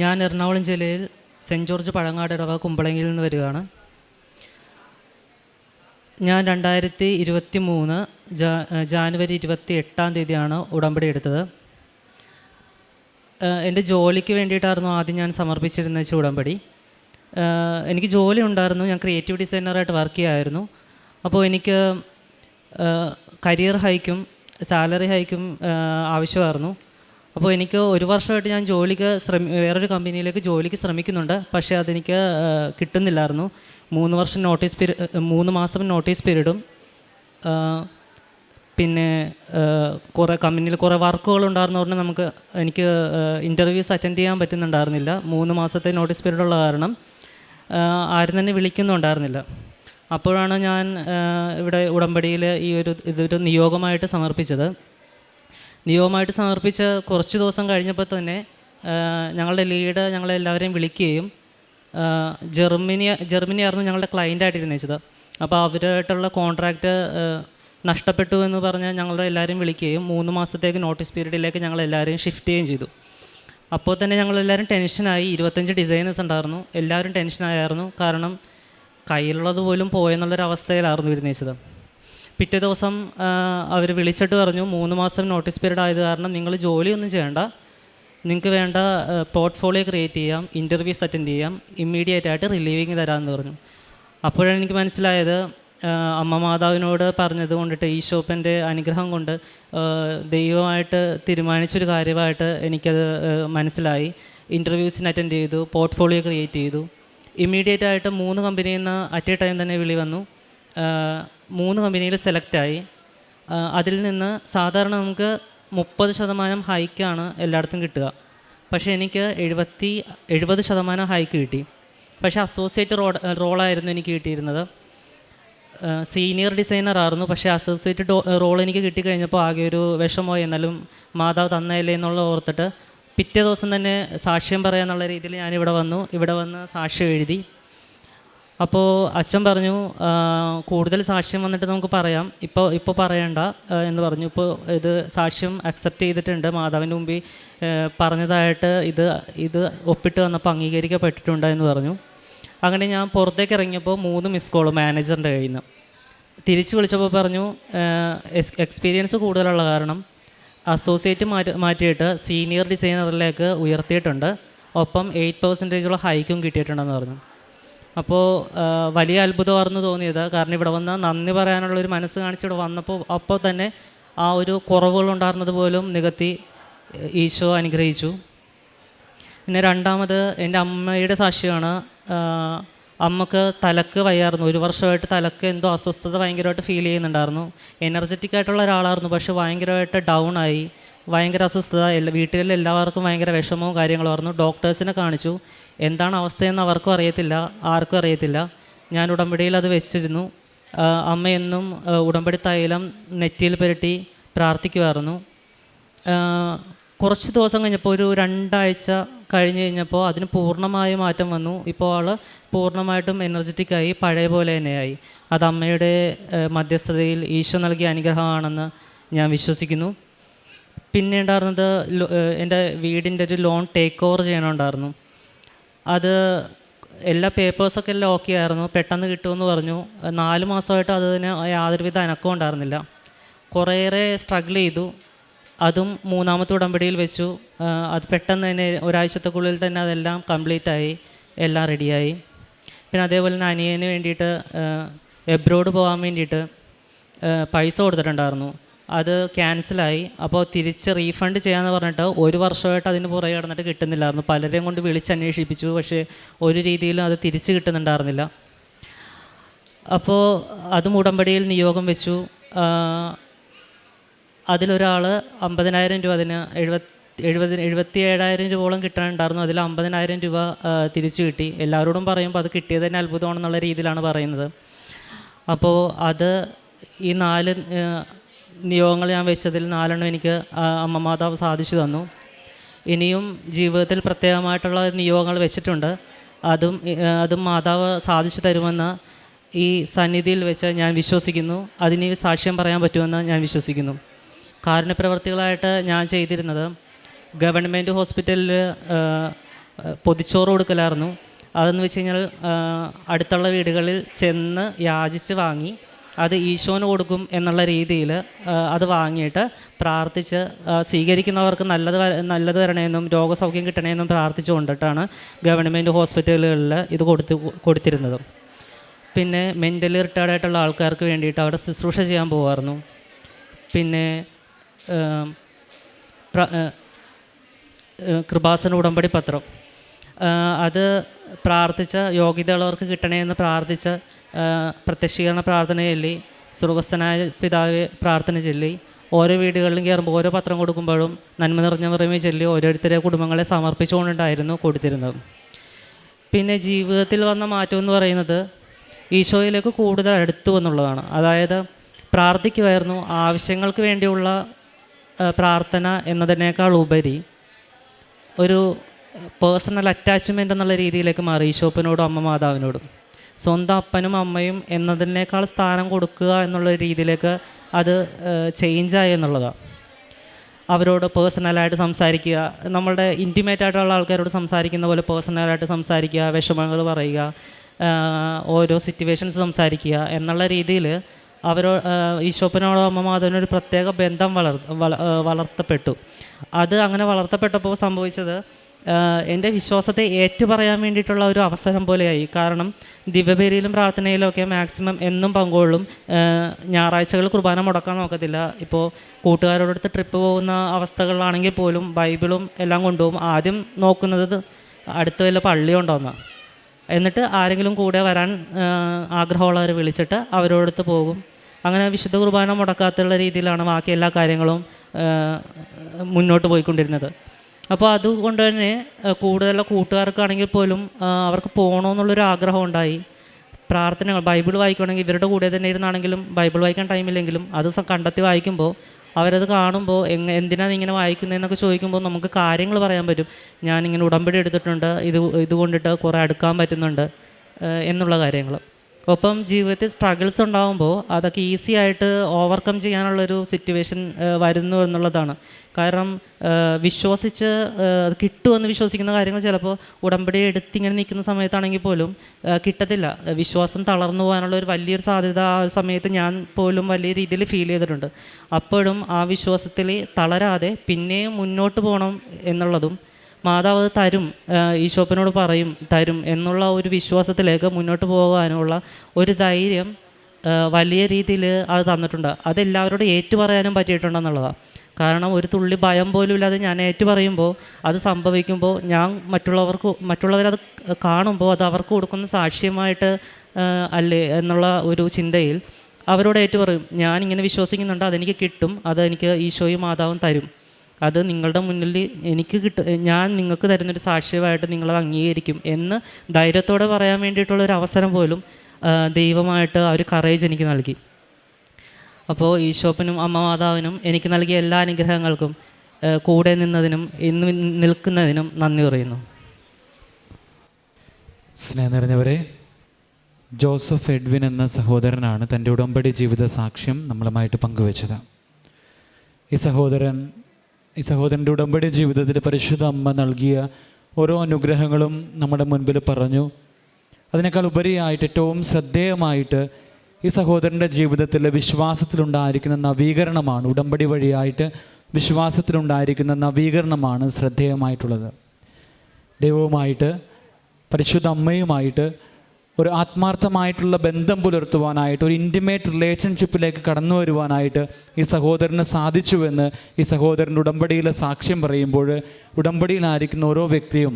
ഞാൻ എറണാകുളം ജില്ലയിൽ Saint George Pazhangad ഇടവ കുമ്പളങ്ങിയിൽ നിന്ന് വരികയാണ്. ഞാൻ രണ്ടായിരത്തി ഇരുപത്തി മൂന്ന് ജാനുവരി ഇരുപത്തി എട്ടാം തീയതിയാണ് ഉടമ്പടി എടുത്തത്. എന്റെ ജോലിക്ക് വേണ്ടിയിട്ടായിരുന്നു ആദ്യം ഞാൻ സമർപ്പിച്ചിരുന്ന ഉടമ്പടി. എനിക്ക് ജോലി ഉണ്ടായിരുന്നു. ഞാൻ ക്രിയേറ്റീവ് ഡിസൈനറായിട്ട് വർക്ക് ചെയ്യായിരുന്നു. അപ്പോൾ എനിക്ക് കരിയർ ഹൈക്കും സാലറി ഹൈക്കും ആവശ്യമായിരുന്നു. അപ്പോൾ എനിക്ക് ഒരു വർഷമായിട്ട് ഞാൻ ജോലിക്ക് ശ്രമി വേറൊരു കമ്പനിയിലേക്ക് ജോലിക്ക് ശ്രമിക്കുന്നുണ്ട്. പക്ഷേ അതെനിക്ക് കിട്ടുന്നില്ലായിരുന്നു. മൂന്ന് വർഷം നോട്ടീസ് പീരി മൂന്ന് മാസം നോട്ടീസ് പീരീഡും പിന്നെ കുറേ കമ്പനിയിൽ കുറേ വർക്കുകൾ ഉണ്ടായിരുന്നതുകൊണ്ട് നമുക്ക് എനിക്ക് ഇന്റർവ്യൂസ് അറ്റൻഡ് ചെയ്യാൻ പറ്റുന്നുണ്ടായിരുന്നില്ല. മൂന്ന് മാസത്തെ നോട്ടീസ് പീരീഡ് ഉള്ള കാരണം ആരും തന്നെ വിളിക്കുന്നുണ്ടായിരുന്നില്ല. അപ്പോഴാണ് ഞാൻ ഇവിടെ ഉടമ്പടിയിൽ ഈ ഒരു ഇതൊരു നിയോഗമായിട്ട് സമർപ്പിച്ചത്. നിയോഗമായിട്ട് സമർപ്പിച്ച് കുറച്ച് ദിവസം കഴിഞ്ഞപ്പോൾ തന്നെ ഞങ്ങളുടെ ലീഡ് ഞങ്ങളെല്ലാവരെയും വിളിക്കുകയും ജർമ്മനി ജർമ്മനി ആയിരുന്നു ഞങ്ങളുടെ ക്ലയന്റായിട്ടിരുന്നത് അപ്പോൾ അവരുമായിട്ടുള്ള കോൺട്രാക്റ്റ് നഷ്ടപ്പെട്ടു എന്ന് പറഞ്ഞ് ഞങ്ങളുടെ എല്ലാവരെയും വിളിക്കുകയും മൂന്ന് മാസത്തേക്ക് നോട്ടീസ് പീരീഡിലേക്ക് ഞങ്ങൾ എല്ലാവരെയും ഷിഫ്റ്റ് ചെയ്യുകയും ചെയ്തു. അപ്പോൾ തന്നെ ഞങ്ങളെല്ലാവരും ടെൻഷനായി ഇരുപത്തഞ്ച് ഡിസൈനേഴ്സ് ഉണ്ടായിരുന്നു. എല്ലാവരും ടെൻഷനായിരുന്നു കാരണം കയ്യിലുള്ളത് പോലും പോയെന്നുള്ളൊരവസ്ഥയിലായിരുന്നു ഇരുന്നേച്ചത് പിറ്റേ ദിവസം അവർ വിളിച്ചിട്ട് പറഞ്ഞു മൂന്ന് മാസം നോട്ടീസ് പീരീഡ് ആയത് കാരണം നിങ്ങൾ ജോലിയൊന്നും ചെയ്യേണ്ട. നിങ്ങൾക്ക് വേണ്ട പോർട്ട്ഫോളിയോ ക്രിയേറ്റ് ചെയ്യാം ഇന്റർവ്യൂസ് അറ്റൻഡ് ചെയ്യാം ഇമ്മീഡിയറ്റ് ആയിട്ട് റിലീവിങ് തരാമെന്ന് പറഞ്ഞു. അപ്പോഴാണ് എനിക്ക് മനസ്സിലായത് അമ്മ മാതാവിനോട് പറഞ്ഞത് കൊണ്ടിട്ട് ഈ ഷോപ്പിന്റെ അനുഗ്രഹം കൊണ്ട് ദൈവമായിട്ട് തീരുമാനിച്ചൊരു കാര്യമായിട്ട് എനിക്കത് മനസ്സിലായി. ഇന്റർവ്യൂസിന് അറ്റൻഡ് ചെയ്തു പോർട്ട്ഫോളിയോ ക്രിയേറ്റ് ചെയ്തു. ഇമ്മീഡിയറ്റ് ആയിട്ട് മൂന്ന് കമ്പനിയിൽ നിന്ന് അറ്റ് എ ടൈം തന്നെ വിളി വന്നു. മൂന്ന് കമ്പനിയിൽ സെലക്റ്റായി അതിൽ നിന്ന് സാധാരണ നമുക്ക് മുപ്പത് ശതമാനം ഹൈക്കാണ് എല്ലായിടത്തും കിട്ടുക. പക്ഷേ എനിക്ക് എഴുപത്തി എഴുപത് ശതമാനം ഹൈക്ക് കിട്ടി. പക്ഷേ അസോസിയേറ്റ് റോ റോളായിരുന്നു എനിക്ക് കിട്ടിയിരുന്നത്. സീനിയർ ഡിസൈനർ ആയിരുന്നു. പക്ഷേ അസോസിയേറ്റ് റോൾ എനിക്ക് കിട്ടിക്കഴിഞ്ഞപ്പോൾ ആകെ ഒരു വിഷമമായി. എന്നാലും മാതാവ് തന്നയല്ലേ എന്നുള്ള ഓർത്തിട്ട് പിറ്റേ ദിവസം തന്നെ സാക്ഷ്യം പറയാന്നുള്ള രീതിയിൽ ഞാനിവിടെ വന്നു. ഇവിടെ വന്ന് സാക്ഷ്യം എഴുതി. അപ്പോൾ അച്ഛൻ പറഞ്ഞു കൂടുതൽ സാക്ഷ്യം വന്നിട്ട് നമുക്ക് പറയാം. ഇപ്പോൾ ഇപ്പോൾ പറയണ്ട എന്ന് പറഞ്ഞു. ഇപ്പോൾ ഇത് സാക്ഷ്യം അക്സെപ്റ്റ് ചെയ്തിട്ടുണ്ട്. മാതാവിന്റെ മുമ്പിൽ പറഞ്ഞതായിട്ട് ഇത് ഇത് ഒപ്പിട്ട് വന്നപ്പോൾ അംഗീകരിക്കപ്പെട്ടിട്ടുണ്ട് എന്ന് പറഞ്ഞു. അങ്ങനെ ഞാൻ പുറത്തേക്ക് ഇറങ്ങിയപ്പോൾ മൂന്ന് മിസ് കോൾ മാനേജറിന്റെ കയ്യിൽ നിന്ന്. തിരിച്ച് വിളിച്ചപ്പോൾ പറഞ്ഞു എക്സ്പീരിയൻസ് കൂടുതലുള്ള കാരണം അസോസിയേറ്റ് മാറ്റി മാറ്റിയിട്ട് സീനിയർ ഡിസൈനറിലേക്ക് ഉയർത്തിയിട്ടുണ്ട്. ഒപ്പം എയ്റ്റ് പെർസെന്റേജുള്ള ഹൈക്കും കിട്ടിയിട്ടുണ്ടെന്ന് പറഞ്ഞു. അപ്പോൾ വലിയ അത്ഭുതമാർന്ന് തോന്നിയത്. കാരണം ഇവിടെ വന്ന് നന്ദി പറയാനുള്ള ഒരു മനസ്സ് കാണിച്ച് ഇവിടെ വന്നപ്പോൾ അപ്പോൾ തന്നെ ആ ഒരു കുറവുകൾ ഉണ്ടായിരുന്നത് പോലും നികത്തി ഈശോ അനുഗ്രഹിച്ചു. പിന്നെ രണ്ടാമത് എന്റെ അമ്മയുടെ സാക്ഷിയാണ്. അമ്മയ്ക്ക് തലക്ക് വയ്യായിരുന്നു. ഒരു വർഷമായിട്ട് തലക്ക് എന്തോ അസ്വസ്ഥത ഭയങ്കരമായിട്ട് ഫീൽ ചെയ്യുന്നുണ്ടായിരുന്നു. എനർജറ്റിക് ആയിട്ടുള്ള ഒരാളായിരുന്നു. പക്ഷെ ഭയങ്കരമായിട്ട് ഡൗൺ ആയി. ഭയങ്കര അസ്വസ്ഥത. വീട്ടിലെ എല്ലാവർക്കും ഭയങ്കര വിഷമവും കാര്യങ്ങളുമായിരുന്നു ഡോക്ടേഴ്സിനെ കാണിച്ചു. എന്താണ് അവസ്ഥയെന്ന് അവർക്കും അറിയത്തില്ല ആർക്കും അറിയത്തില്ല. ഞാൻ ഉടമ്പടിയിൽ അത് വെച്ചിരുന്നു. അമ്മയെന്നും ഉടമ്പടി തൈലം നെറ്റിയിൽ പുരട്ടി പ്രാർത്ഥിക്കുമായിരുന്നു. കുറച്ച് ദിവസം കഴിഞ്ഞപ്പോൾ ഒരു രണ്ടാഴ്ച കഴിഞ്ഞ് കഴിഞ്ഞപ്പോൾ അതിന് പൂർണമായ മാറ്റം വന്നു. ഇപ്പോൾ ആൾ പൂർണമായിട്ടും എനർജറ്റിക്കായി പഴയ പോലെ തന്നെയായി. അത് അമ്മയുടെ മധ്യസ്ഥതയിൽ ഈശോ നൽകിയ അനുഗ്രഹമാണെന്ന് ഞാൻ വിശ്വസിക്കുന്നു. പിന്നെ ഉണ്ടായിരുന്നത് എന്റെ വീടിന്റെ ഒരു ലോൺ ടേക്ക് ഓവർ ചെയ്യണമുണ്ടായിരുന്നു അത് എല്ലാ പേപ്പേഴ്സൊക്കെ എല്ലാം ഓക്കെ ആയിരുന്നു. പെട്ടെന്ന് കിട്ടുമെന്ന് പറഞ്ഞു. നാല് മാസമായിട്ട് അതിന് യാതൊരുവിധ അനക്കവും ഉണ്ടായിരുന്നില്ല. കുറേയേറെ സ്ട്രഗിൾ ചെയ്തു. അതും മൂന്നാമത്തെ ഉടമ്പടിയിൽ വെച്ചു. അത് പെട്ടെന്ന് തന്നെ ഒരാഴ്ചത്തേക്കുള്ളിൽ തന്നെ അതെല്ലാം കംപ്ലീറ്റ് ആയി. എല്ലാം റെഡിയായി പിന്നെ അതേപോലെ തന്നെ അനിയന് വേണ്ടിയിട്ട് എബ്രോഡ് പോകാൻ വേണ്ടിയിട്ട് പൈസ കൊടുത്തിട്ടുണ്ടായിരുന്നു. അത് ക്യാൻസലായി അപ്പോൾ തിരിച്ച് റീഫണ്ട് ചെയ്യാമെന്ന് പറഞ്ഞിട്ട് ഒരു വർഷമായിട്ട് അതിന് പുറകെ കിടന്നിട്ട് കിട്ടുന്നില്ലായിരുന്നു. പലരെയും കൊണ്ട് വിളിച്ചന്വേഷിപ്പിച്ചു. പക്ഷേ ഒരു രീതിയിലും അത് തിരിച്ച് കിട്ടുന്നുണ്ടായിരുന്നില്ല. അപ്പോൾ അതും ഉടമ്പടിയിൽ നിയോഗം വെച്ചു. അതിലൊരാൾ അമ്പതിനായിരം രൂപ അതിന് എഴുപത്തി എഴുപതി എഴുപത്തി ഏഴായിരം രൂപയോളം കിട്ടാനുണ്ടായിരുന്നു. അതിൽ അമ്പതിനായിരം രൂപ തിരിച്ചു കിട്ടി. എല്ലാവരോടും പറയുമ്പോൾ അത് കിട്ടിയത് തന്നെ അത്ഭുതമാണെന്നുള്ള രീതിയിലാണ് പറയുന്നത്. അപ്പോൾ അത് ഈ നാല് നിയോഗങ്ങൾ ഞാൻ വെച്ചതിൽ നാലെണ്ണം എനിക്ക് അമ്മ മാതാവ് സാധിച്ചു തന്നു. ഇനിയും ജീവിതത്തിൽ പ്രത്യേകമായിട്ടുള്ള നിയോഗങ്ങൾ വെച്ചിട്ടുണ്ട്. അതും അതും മാതാവ് സാധിച്ചു തരുമെന്ന് ഈ സന്നിധിയിൽ വെച്ച് ഞാൻ വിശ്വസിക്കുന്നു. അതിന് സാക്ഷ്യം പറയാൻ പറ്റുമെന്ന് ഞാൻ വിശ്വസിക്കുന്നു. കാരുണ്യപ്രവർത്തികളായിട്ട് ഞാൻ ചെയ്തിരുന്നത് ഗവൺമെന്റ് ഹോസ്പിറ്റലിൽ പൊതിച്ചോറ് കൊടുക്കലായിരുന്നു. അതെന്ന് വെച്ച് കഴിഞ്ഞാൽ അടുത്തുള്ള വീടുകളിൽ ചെന്ന് യാചിച്ച് വാങ്ങി അത് ഈശോന് കൊടുക്കും എന്നുള്ള രീതിയിൽ അത് വാങ്ങിയിട്ട് പ്രാർത്ഥിച്ച് സ്വീകരിക്കുന്നവർക്ക് നല്ലത് നല്ലത് വരണമെന്നും രോഗസൗഖ്യം കിട്ടണമെന്നും പ്രാർത്ഥിച്ചു കൊണ്ടിട്ടാണ് ഗവൺമെന്റ് ഹോസ്പിറ്റലുകളിൽ ഇത് കൊടുത്തു കൊടുത്തിരുന്നത്. പിന്നെ മെന്റലി റിട്ടയർഡ് ആയിട്ടുള്ള ആൾക്കാർക്ക് വേണ്ടിയിട്ട് അവിടെ ശുശ്രൂഷ ചെയ്യാൻ പോകുമായിരുന്നു പിന്നെ കൃപാസന ഉടമ്പടി പത്രം. അത് പ്രാർത്ഥിച്ച യോഗ്യതയുള്ളവർക്ക് കിട്ടണേന്ന് പ്രാർത്ഥിച്ച പ്രത്യക്ഷീകരണ പ്രാർത്ഥന ചൊല്ലി സുഖസ്ഥനായ പിതാവ് പ്രാർത്ഥന ചൊല്ലി ഓരോ വീടുകളിലും കയറുമ്പോൾ ഓരോ പത്രം കൊടുക്കുമ്പോഴും നന്മ നിറഞ്ഞ പറയുമേ ചൊല്ലി ഓരോരുത്തരെ കുടുംബങ്ങളെ സമർപ്പിച്ചുകൊണ്ടുണ്ടായിരുന്നു കൊടുത്തിരുന്നത്. പിന്നെ ജീവിതത്തിൽ വന്ന മാറ്റം എന്ന് പറയുന്നത് ഈശോയിലേക്ക് കൂടുതൽ അടുത്തു എന്നുള്ളതാണ്. അതായത് പ്രാർത്ഥിക്കുമായിരുന്നു ആവശ്യങ്ങൾക്ക് വേണ്ടിയുള്ള പ്രാർത്ഥന എന്നതിനേക്കാൾ ഉപരി ഒരു പേഴ്സണൽ അറ്റാച്ച്മെന്റ് എന്നുള്ള രീതിയിലേക്ക് മാറി ഈശോപ്പനോടും അമ്മ മാതാവിനോടും സ്വന്തം അപ്പനും അമ്മയും എന്നതിനേക്കാൾ സ്ഥാനം കൊടുക്കുക എന്നുള്ള രീതിയിലേക്ക് അത് ചേഞ്ചായി എന്നുള്ളതാണ് അവരോട് പേഴ്സണലായിട്ട് സംസാരിക്കുക. നമ്മളുടെ ഇന്റിമേറ്റ് ആയിട്ടുള്ള ആൾക്കാരോട് സംസാരിക്കുന്ന പോലെ പേഴ്സണലായിട്ട് സംസാരിക്കുക വിഷമങ്ങൾ പറയുക ഓരോ സിറ്റുവേഷൻസ് സംസാരിക്കുക എന്നുള്ള രീതിയിൽ അവരോ ഈശോപ്പനോടോ അമ്മ മാധവനോ ഒരു പ്രത്യേക ബന്ധം വളർ വളർത്തപ്പെട്ടു. അത് അങ്ങനെ വളർത്തപ്പെട്ടപ്പോൾ സംഭവിച്ചത് എന്റെ വിശ്വാസത്തെ ഏറ്റുപറയാൻ വേണ്ടിയിട്ടുള്ള ഒരു അവസരം പോലെയായി. കാരണം ദിവ്യബേരിയിലും പ്രാർത്ഥനയിലും ഒക്കെ മാക്സിമം എന്നും പങ്കുകൊള്ളും. ഞായറാഴ്ചകൾ കുർബാന മുടക്കാൻ നോക്കത്തില്ല. ഇപ്പോൾ കൂട്ടുകാരോടടുത്ത് ട്രിപ്പ് പോകുന്ന അവസ്ഥകളിലാണെങ്കിൽ പോലും ബൈബിളും എല്ലാം കൊണ്ടുപോകും. ആദ്യം നോക്കുന്നത് അടുത്ത വല്ല പള്ളി ഉണ്ടോയെന്നാണ് എന്നിട്ട് ആരെങ്കിലും കൂടെ വരാൻ ആഗ്രഹമുള്ളവർ വിളിച്ചിട്ട് അവരോടടുത്ത് പോകും. അങ്ങനെ വിശുദ്ധ കുർബാന മുടക്കാത്തുള്ള രീതിയിലാണ് ബാക്കി എല്ലാ കാര്യങ്ങളും മുന്നോട്ട് പോയിക്കൊണ്ടിരുന്നത്. അപ്പോൾ അതുകൊണ്ട് തന്നെ കൂടുതൽ കൂട്ടുകാർക്കാണെങ്കിൽ പോലും അവർക്ക് പോകണമെന്നുള്ളൊരു ആഗ്രഹം ഉണ്ടായി. പ്രാർത്ഥനകൾ ബൈബിൾ വായിക്കുകയാണെങ്കിൽ ഇവരുടെ കൂടെ തന്നെ ഇരുന്നാണെങ്കിലും ബൈബിൾ വായിക്കാൻ ടൈമില്ലെങ്കിലും അത് കണ്ടെത്തി വായിക്കുമ്പോൾ അവരത് കാണുമ്പോൾ എങ്ങ എന്തിനാണ് ഇങ്ങനെ വായിക്കുന്നതെന്നൊക്കെ ചോദിക്കുമ്പോൾ നമുക്ക് കാര്യങ്ങൾ പറയാൻ പറ്റും. ഞാനിങ്ങനെ ഉടമ്പടി എടുത്തിട്ടുണ്ട് ഇത് ഇത് കൊണ്ടിട്ട് കുറേ അടുക്കാൻ പറ്റുന്നുണ്ട് എന്നുള്ള കാര്യങ്ങൾ. ഒപ്പം ജീവിതത്തിൽ സ്ട്രഗിൾസ് ഉണ്ടാകുമ്പോൾ അതൊക്കെ ഈസി ആയിട്ട് ഓവർകം ചെയ്യാനുള്ളൊരു സിറ്റുവേഷൻ വരുന്നു എന്നുള്ളതാണ്. കാരണം വിശ്വസിച്ച് അത് കിട്ടുമെന്ന് വിശ്വസിക്കുന്ന കാര്യങ്ങൾ ചിലപ്പോൾ ഉടമ്പടി എടുത്ത് ഇങ്ങനെ നിൽക്കുന്ന സമയത്താണെങ്കിൽ പോലും കിട്ടത്തില്ല. വിശ്വാസം തളർന്നു പോകാനുള്ള ഒരു വലിയൊരു സാധ്യത ആ ഒരു സമയത്ത് ഞാൻ പോലും വലിയ രീതിയിൽ ഫീൽ ചെയ്തിട്ടുണ്ട്. അപ്പോഴും ആ വിശ്വാസത്തിൽ തളരാതെ പിന്നെയും മുന്നോട്ട് പോകണം എന്നുള്ളതും മാതാവ് തരും ഈശോപ്പിനോട് പറയും തരും എന്നുള്ള ഒരു വിശ്വാസത്തിലേക്ക് മുന്നോട്ട് പോകാനുള്ള ഒരു ധൈര്യം വലിയ രീതിയിൽ അത് തന്നിട്ടുണ്ട്. അതെല്ലാവരോടും ഏറ്റു പറയാനും പറ്റിയിട്ടുണ്ടെന്നുള്ളതാണ് കാരണം ഒരു തുള്ളി ഭയം പോലും ഇല്ലാതെ ഞാൻ ഏറ്റു പറയുമ്പോൾ അത് സംഭവിക്കുമ്പോൾ ഞാൻ മറ്റുള്ളവർക്ക് മറ്റുള്ളവരത് കാണുമ്പോൾ അത് അവർക്ക് കൊടുക്കുന്ന സാക്ഷ്യമായിട്ട് അല്ലേ എന്നുള്ള ഒരു ചിന്തയിൽ അവരോട് ഏറ്റു പറയും ഞാൻ ഇങ്ങനെ വിശ്വസിക്കുന്നുണ്ട് അതെനിക്ക് കിട്ടും അതെനിക്ക് ഈശോയും മാതാവും തരും. അത് നിങ്ങളുടെ മുന്നിൽ എനിക്ക് കിട്ട ഞാൻ നിങ്ങൾക്ക് തരുന്നൊരു സാക്ഷ്യമായിട്ട് നിങ്ങളത് അംഗീകരിക്കും എന്ന് ധൈര്യത്തോടെ പറയാൻ വേണ്ടിയിട്ടുള്ള ഒരു അവസരം പോലും ദൈവമായിട്ട് ആ ഒരു കറേജ് എനിക്ക് നൽകി. അപ്പോൾ ഈശോപ്പനും അമ്മ മാതാവിനും എനിക്ക് നൽകിയ എല്ലാ അനുഗ്രഹങ്ങൾക്കും കൂടെ നിന്നതിനും ഇന്ന് നിൽക്കുന്നതിനും നന്ദി പറയുന്നു. സ്നേഹം നിറഞ്ഞവരെ ജോസഫ് എഡ്വിൻ എന്ന സഹോദരനാണ് തന്റെ ഉടമ്പടി ജീവിത സാക്ഷ്യം നമ്മളുമായിട്ട് പങ്കുവച്ചത്. ഈ സഹോദരൻ ഈ സഹോദരന്റെ ഉടമ്പടി ജീവിതത്തിൽ പരിശുദ്ധ അമ്മ നൽകിയ ഓരോ അനുഗ്രഹങ്ങളും നമ്മുടെ മുൻപിൽ പറഞ്ഞു. അതിനേക്കാൾ ഉപരിയായിട്ട് ഏറ്റവും ശ്രദ്ധേയമായിട്ട് ഈ സഹോദരന്റെ ജീവിതത്തിൽ വിശ്വാസത്തിലുണ്ടായിരിക്കുന്ന നവീകരണമാണ് ഉടമ്പടി വഴിയായിട്ട് വിശ്വാസത്തിലുണ്ടായിരിക്കുന്ന നവീകരണമാണ് ശ്രദ്ധേയമായിട്ടുള്ളത്. ദൈവവുമായിട്ട് പരിശുദ്ധ അമ്മയുമായിട്ട് ഒരു ആത്മാർത്ഥമായിട്ടുള്ള ബന്ധം പുലർത്തുവാനായിട്ട് ഒരു ഇന്റിമേറ്റ് റിലേഷൻഷിപ്പിലേക്ക് കടന്നു വരുവാനായിട്ട് ഈ സഹോദരന് സാധിച്ചുവെന്ന് ഈ സഹോദരന്റെ ഉടമ്പടിയിലെ സാക്ഷ്യം പറയുമ്പോൾ ഉടമ്പടിയിലായിരിക്കുന്ന ഓരോ വ്യക്തിയും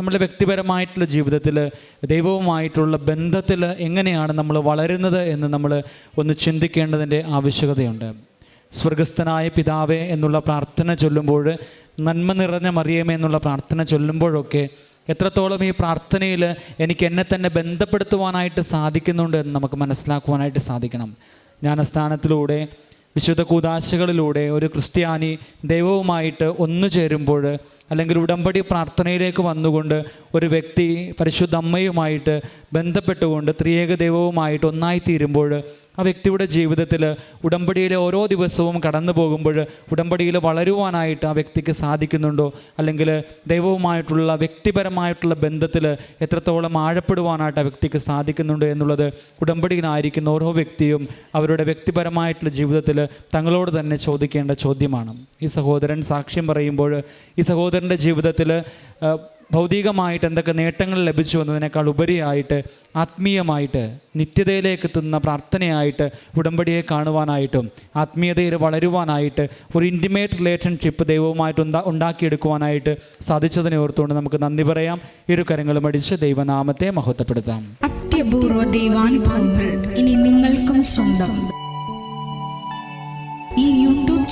നമ്മുടെ വ്യക്തിപരമായിട്ടുള്ള ജീവിതത്തിൽ ദൈവവുമായിട്ടുള്ള ബന്ധത്തിൽ എങ്ങനെയാണ് നമ്മൾ വളരുന്നത് എന്ന് നമ്മൾ ഒന്ന് ചിന്തിക്കേണ്ടതിന്റെ ആവശ്യകതയുണ്ട്. സ്വർഗസ്ഥനായ പിതാവേ എന്നുള്ള പ്രാർത്ഥന ചൊല്ലുമ്പോൾ നന്മ നിറഞ്ഞ മറിയമേ എന്നുള്ള പ്രാർത്ഥന ചൊല്ലുമ്പോഴൊക്കെ എത്രത്തോളം ഈ പ്രാർത്ഥനയിൽ എനിക്ക് എന്നെ തന്നെ ബന്ധപ്പെടുത്തുവാനായിട്ട് സാധിക്കുന്നുണ്ട് എന്ന് നമുക്ക് മനസ്സിലാക്കുവാനായിട്ട് സാധിക്കണം. ഞാൻ ജ്ഞാനസ്ഥാനത്തിലൂടെ വിശുദ്ധ കൂതാശകളിലൂടെ ഒരു ക്രിസ്ത്യാനി ദൈവവുമായിട്ട് ഒന്നു ചേരുമ്പോൾ അല്ലെങ്കിൽ ഉടമ്പടി പ്രാർത്ഥനയിലേക്ക് വന്നുകൊണ്ട് ഒരു വ്യക്തി പരിശുദ്ധ അമ്മയുമായിട്ട് ബന്ധപ്പെട്ടുകൊണ്ട് ത്രിയേക ദൈവവുമായിട്ട് ഒന്നായി തീരുമ്പോൾ ആ വ്യക്തിയുടെ ജീവിതത്തിൽ ഉടമ്പടിയിലെ ഓരോ ദിവസവും കടന്നു പോകുമ്പോൾ ഉടമ്പടിയിൽ വളരുവാനായിട്ട് ആ വ്യക്തിക്ക് സാധിക്കുന്നുണ്ടോ? അല്ലെങ്കിൽ ദൈവവുമായിട്ടുള്ള വ്യക്തിപരമായിട്ടുള്ള ബന്ധത്തിൽ എത്രത്തോളം ആഴപ്പെടുവാനായിട്ട് ആ വ്യക്തിക്ക് സാധിക്കുന്നുണ്ടോ എന്നുള്ളത് ഉടമ്പടിയിലായിരിക്കുന്ന ഓരോ വ്യക്തിയും അവരുടെ വ്യക്തിപരമായിട്ടുള്ള ജീവിതത്തിൽ തങ്ങളോട് തന്നെ ചോദിക്കേണ്ട ചോദ്യമാണ്. ഈ സഹോദരൻ സാക്ഷ്യം പറയുമ്പോൾ ഈ സഹോദരന്റെ ജീവിതത്തിൽ ഭൗതികമായിട്ട് എന്തൊക്കെ നേട്ടങ്ങൾ ലഭിച്ചു എന്നതിനേക്കാൾ ഉപരിയായിട്ട് ആത്മീയമായിട്ട് നിത്യതയിലേക്ക് എത്തുന്ന പ്രാർത്ഥനയായിട്ട് ഉടമ്പടിയെ കാണുവാനായിട്ടും ആത്മീയതയിൽ വളരുവാനായിട്ട് ഒരു ഇന്റിമേറ്റ് റിലേഷൻഷിപ്പ് ദൈവവുമായിട്ട് ഉണ്ടാ ഉണ്ടാക്കിയെടുക്കുവാനായിട്ട് സാധിച്ചതിനെ ഓർത്തുകൊണ്ട് നമുക്ക് നന്ദി പറയാം ഇരു കരങ്ങളും അടിച്ച് ദൈവനാമത്തെ മഹത്വപ്പെടുത്താം അത്യപൂർവ ദൈവാനുഭവങ്ങൾ ഇനി നിങ്ങൾക്കും സ്വന്തം